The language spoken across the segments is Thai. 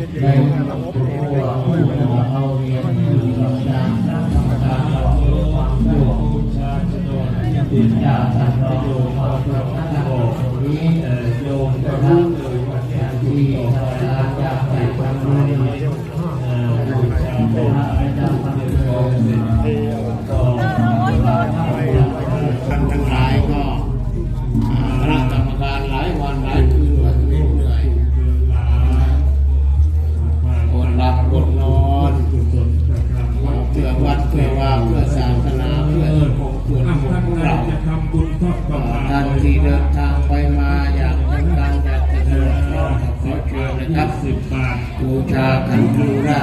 ในครบครัวผู้เอาเรีนอยู่างนักธรรมดาของโลกผู้บูชาจดนปิญญานโดมาตรงนั้นโอ้ไมก็รักโดยวันที่ดี บูชาขันครูได้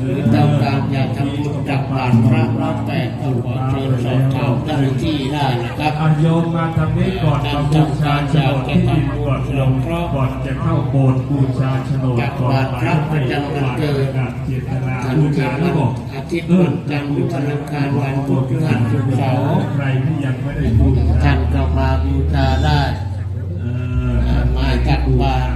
หรือต้องการอยากทำบุญตักบาตรพระรับแปดก็ขอเชิญสอบถามเจ้าหน้าที่ได้นะครับอาโยมมาทำนี้ก่อนมาบูชาโฉนดที่ดินก่อนลงก่อนจะเข้าโบสถ์บูชาโฉนดก่อนไปให้ถวายการเจตนาท่านบูเกิชาดแล้วัวนบอกอาทิตย์วันจันทร์วันอังคารวันพุธพฤหัสศุกร์เสาร์ใครที่ยังไม่ได้บูชาท่านก็มาบูชาได้เอเอ่อมาตักบาต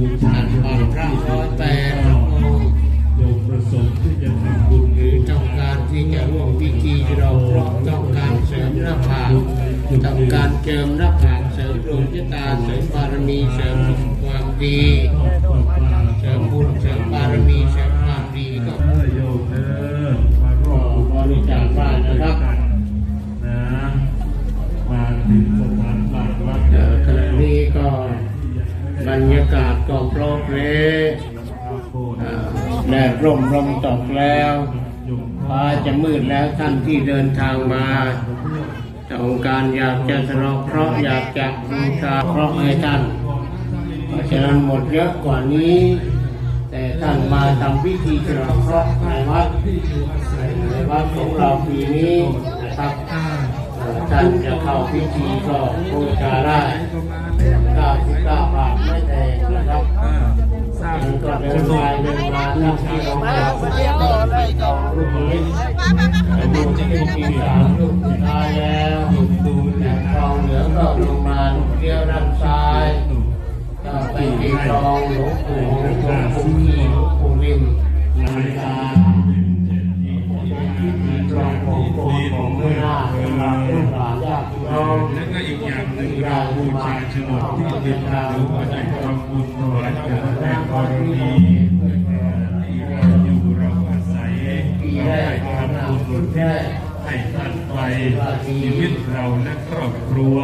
บูชาตักโฉนบารดพระร้อยแปดพระองค์โยประสงค์ที่จะทำบุญหรือต้องการที่จะร่วมพิธีเราพราะต้องการเสริมหน้าผากต้องการเจิมหน้าผากเสริมดวงชะตาเสริมบารมีเสริมความดีเสริมบุญเสริมบารมีเสริมความดีก็ บรรยากาศก็โปรเพลเอ่อแดดร่มลมตกแล้วฟ้าจะมืดแล้วท่านที่เดินทางมาต้องการอยากจะสรองเคราะห์อยากจะบูชาเคราะห์ให้ท่าน เพราะฉะนั้นหมดเยอะกว่านี้ แต่ท่านมาทำพิธีฉลองเคราะห์ในวัดในวัดของเราปีนี้ ท่านจะเข้าพิธีก็บูชาได้99บาทไม่แพงนะครับท่านก็เดินไปเดินมาท่านที่เราอยากก็เอารูปนี้รูปที่เป็นปีสามรูปสุดท้ายแล้วดูแต่ทองเหลืองก็ลงมาลูกเดียวด้านซ้ายก็ไปที่คลองหลวงปู่หลวงปู่ที่หลวงปู่ริมลายตา แล้วก็อีกอย่างหนึ่งเราบูชาโฉนดที่เดินทางหรือว่าได้ทำบุญถวายเกิดแรงกรณีที่เราอยู่เราอาศัยได้ทำบุญให้ท่านไปชีวิตเราและครอบครัว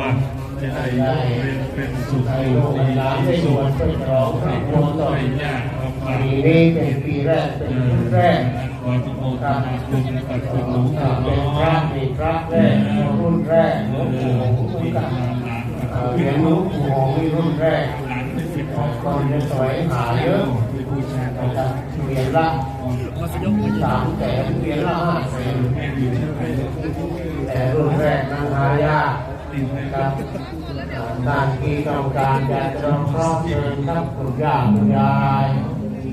จะได้เย็นเป็นสุขอยู่ลูกดีหลานได้มีสสุวของพระไม่พุทุกข์ไม่ยากลำบากนี้เป็นปีแรกเป็นปีแรก ขอทุกโมทนาคุณกับคุณหลวงอ่าปู่เป็นพระมีพระแรกรุ่นแรกหลวงปู่หงส์เหมือนกันเอ่อเหรียญหลวงปู่หงส์รุ่นแรกหลานไม่ผิดคนจะสวยหาเยอะนะครับเรียญละสามแสนเรียญละห้าแสนแต่รุ่นแรกนั้นหายากครับอ่านที่ต้องการจะจองครอบเชิญครับคุณย่าคุณยาย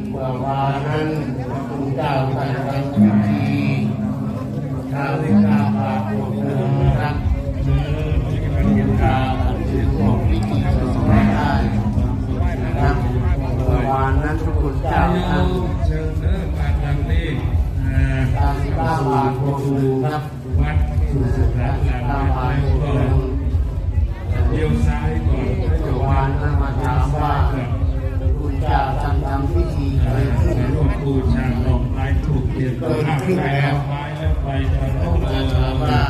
เมื่อวานนั้นพระคุณเจ้าท่านทำพิธีชาววิชาพาภูมินะครับคุณตาถือของพิธีสงฆ์ไม่ได้นะครับเมื่อวานนั้นพระคุณเจ้าท่านตามที่บ้านวานโคดูครับวัดสุสุรัตน์หลังตามวานโก็ดูเลี้ยวซ้ายก่อนเมื่อวานนั้นมาถามว่า บูชาดอกไม้ถูกเทียนก็ห้ามใส่ดอกไม้แล้วไปทางผมก็ถามว่า